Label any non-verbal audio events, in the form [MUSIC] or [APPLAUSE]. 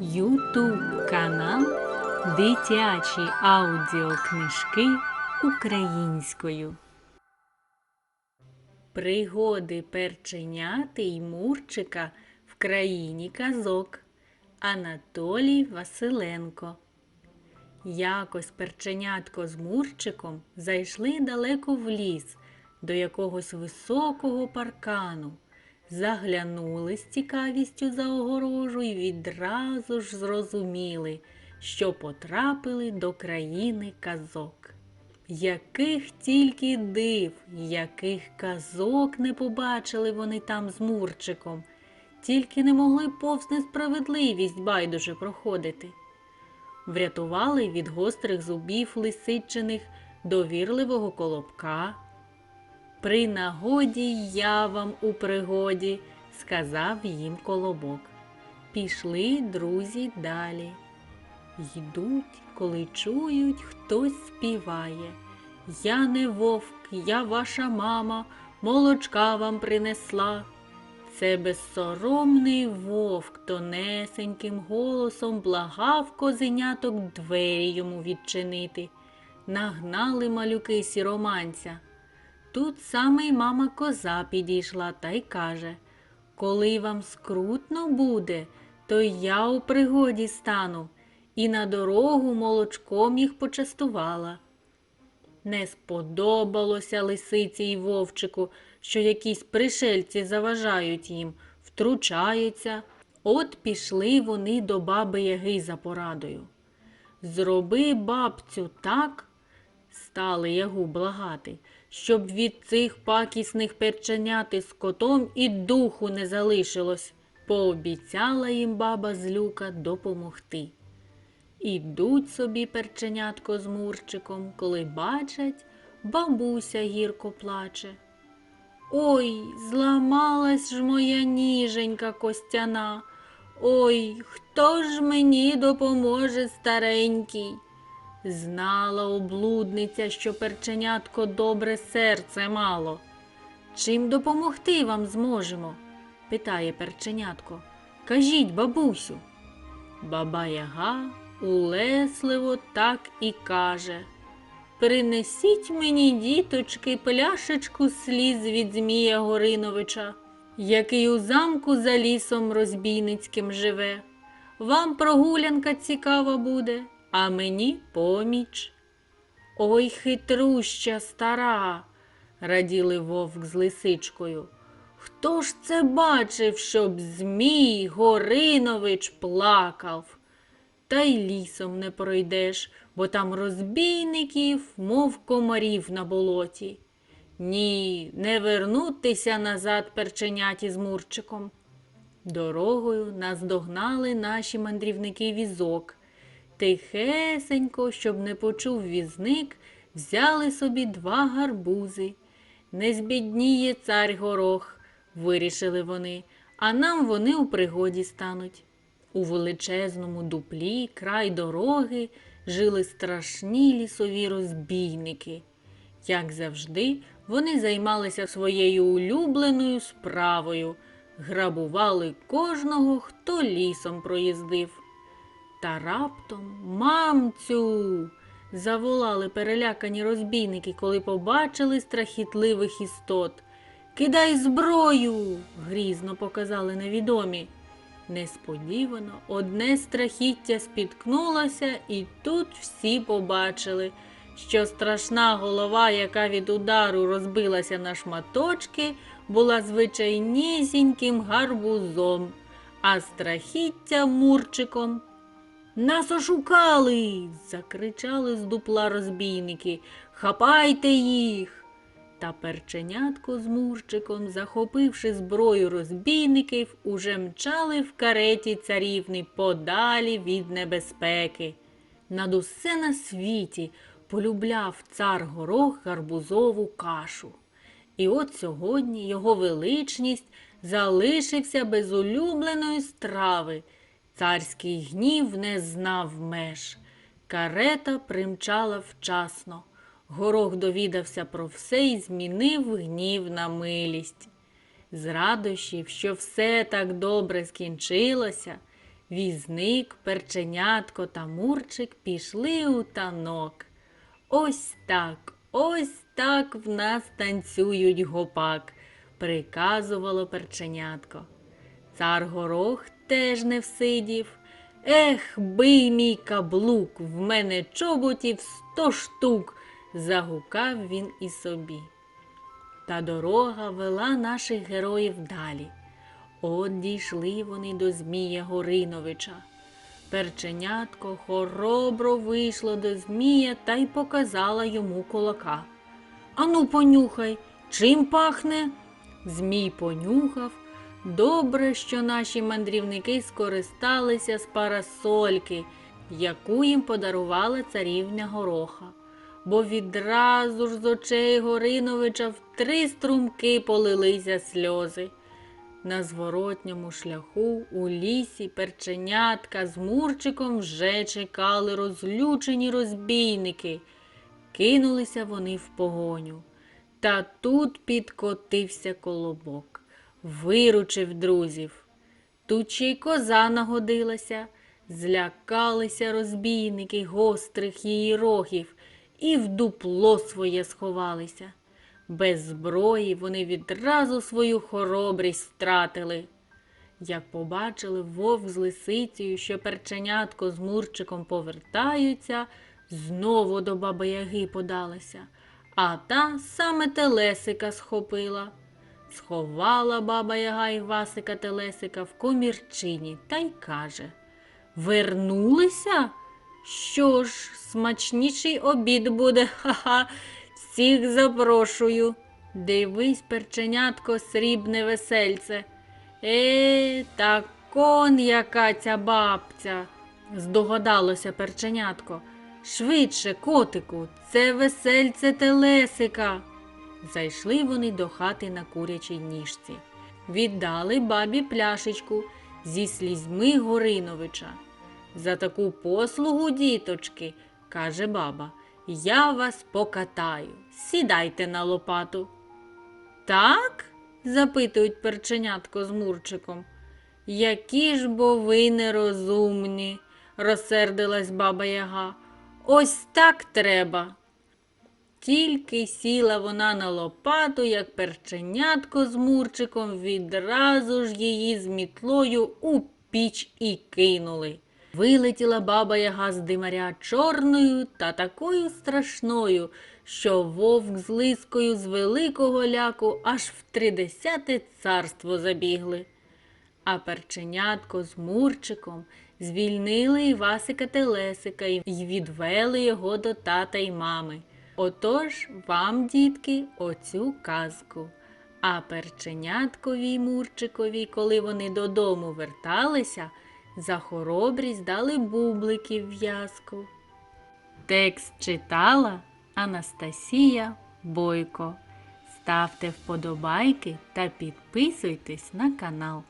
Ютуб канал Дитячі аудіокнижки українською. Пригоди перченяти й Мурчика в країні казок. Анатолій Василенко. Якось перченятко з Мурчиком зайшли далеко в ліс до якогось високого паркану. Заглянули з цікавістю за огорожу і відразу ж зрозуміли, що потрапили до країни казок. Яких тільки див, яких казок не побачили вони там з Мурчиком, тільки не могли повз несправедливість байдуже проходити. Врятували від гострих зубів лисичиних довірливого колобка. При нагоді я вам у пригоді, сказав їм колобок. Пішли друзі далі. Йдуть, коли чують, хтось співає. Я не вовк, я ваша мама, молочка вам принесла. Це безсоромний вовк тонесеньким голосом благав козеняток двері йому відчинити. Нагнали малюки сіроманця. Тут саме й мама коза підійшла та й каже Коли вам скрутно буде, то я у пригоді стану і на дорогу молочком їх почастувала. Не сподобалося лисиці й вовчику, що якісь пришельці заважають їм, втручаються. От пішли вони до баби Яги за порадою. Зроби, бабцю, так, стали ягу благати, щоб від цих пакісних перченят із котом і духу не залишилось. Пообіцяла їм баба злюка допомогти. Ідуть собі перченятко з Мурчиком, коли бачать, бабуся гірко плаче. Ой, зламалась ж моя ніженька костяна. Ой, хто ж мені допоможе старенький? Знала облудниця, що перченятко добре серце мало. Чим допомогти вам зможемо? питає перченятко. Кажіть, бабусю. Баба Яга улесливо так і каже. Принесіть мені, діточки, пляшечку сліз від Змія Гориновича, який у замку за лісом розбійницьким живе. Вам прогулянка цікава буде, а мені поміч. Ой, хитруща стара, раділи вовк з лисичкою. Хто ж це бачив, щоб Змій Горинович плакав? Та й лісом не пройдеш, бо там розбійників, мов комарів на болоті. Ні, не вернутися назад перченяті з Мурчиком. Дорогою наздогнали наші мандрівники візок. Тихесенько, щоб не почув візник, взяли собі два гарбузи. Не збідніє цар горох, вирішили вони, а нам вони у пригоді стануть. У величезному дуплі край дороги жили страшні лісові розбійники. Як завжди, вони займалися своєю улюбленою справою, грабували кожного, хто лісом проїздив. Та раптом, мамцю, заволали перелякані розбійники, коли побачили страхітливих істот. Кидай зброю, грізно показали невідомі. Несподівано одне страхіття спіткнулося, і тут всі побачили, що страшна голова, яка від удару розбилася на шматочки, була звичайнісіньким гарбузом, а страхіття мурчиком. Нас ошукали. закричали з дупла розбійники. Хапайте їх. Та перченятко з Мурчиком, захопивши зброю розбійників, уже мчали в кареті царівни подалі від небезпеки. Над усе на світі полюбляв цар горох гарбузову кашу. І от сьогодні його величність залишився без улюбленої страви. Царський гнів не знав меж. Карета примчала вчасно. Горох довідався про все і змінив гнів на милість. З радощів, що все так добре скінчилося, Візник, перченятко та мурчик пішли у танок. Ось так, ось так в нас танцюють гопак, приказувало перченятко. Цар горох теж не всидів. Ех, бий мій каблук, в мене чоботів сто штук, загукав він і собі. Та дорога вела наших героїв далі. От дійшли вони до Змія Гориновича. Перченятко хоробро вийшло до Змія та й показала йому кулака. Ану, понюхай, чим пахне? Змій понюхав. Добре, що наші мандрівники скористалися з парасольки, яку їм подарувала царівня Гороха, бо відразу ж з очей Гориновича в три струмки полилися сльози. На зворотньому шляху у лісі перченятка з Мурчиком вже чекали розлючені розбійники. Кинулися вони в погоню. Та тут підкотився колобок, виручив друзів. Тут ще й коза нагодилася, злякалися розбійники гострих її рогів і в дупло своє сховалися. Без зброї вони відразу свою хоробрість втратили. Як побачили вовк з лисицею, що перченятко з Мурчиком повертаються, знову до баби Яги подалася, а та саме телесика схопила. Сховала баба Яга Івасика телесика в комірчині та й каже Вернулися? Що ж, смачніший обід буде, [LAUGHS] ха-ха, всіх запрошую. Дивись, перченятко, срібне весельце. Е, так он яка ця бабця, здогадалося перченятко. Швидше, котику, це весельце телесика. Зайшли вони до хати на курячій ніжці. Віддали бабі пляшечку зі слізьми Гориновича. За таку послугу, діточки, каже баба, я вас покатаю. Сідайте на лопату. Так? запитують перченятко з Мурчиком. Які ж бо ви нерозумні, розсердилась баба Яга. Ось так треба. Тільки сіла вона на лопату, як перченятко з Мурчиком, відразу ж її з мітлою у піч і кинули. Вилетіла баба Яга з димаря чорною та такою страшною, що вовк з лискою з великого ляку аж в тридесяте царство забігли. А перченятко з Мурчиком звільнили Івасика Телесика і відвели його до тата й мами. Отож вам, дітки, оцю казку. А перченяткові й Мурчикові, коли вони додому верталися, за хоробрість дали бубликів в'язку. Текст читала Анастасія Бойко. Ставте вподобайки та підписуйтесь на канал.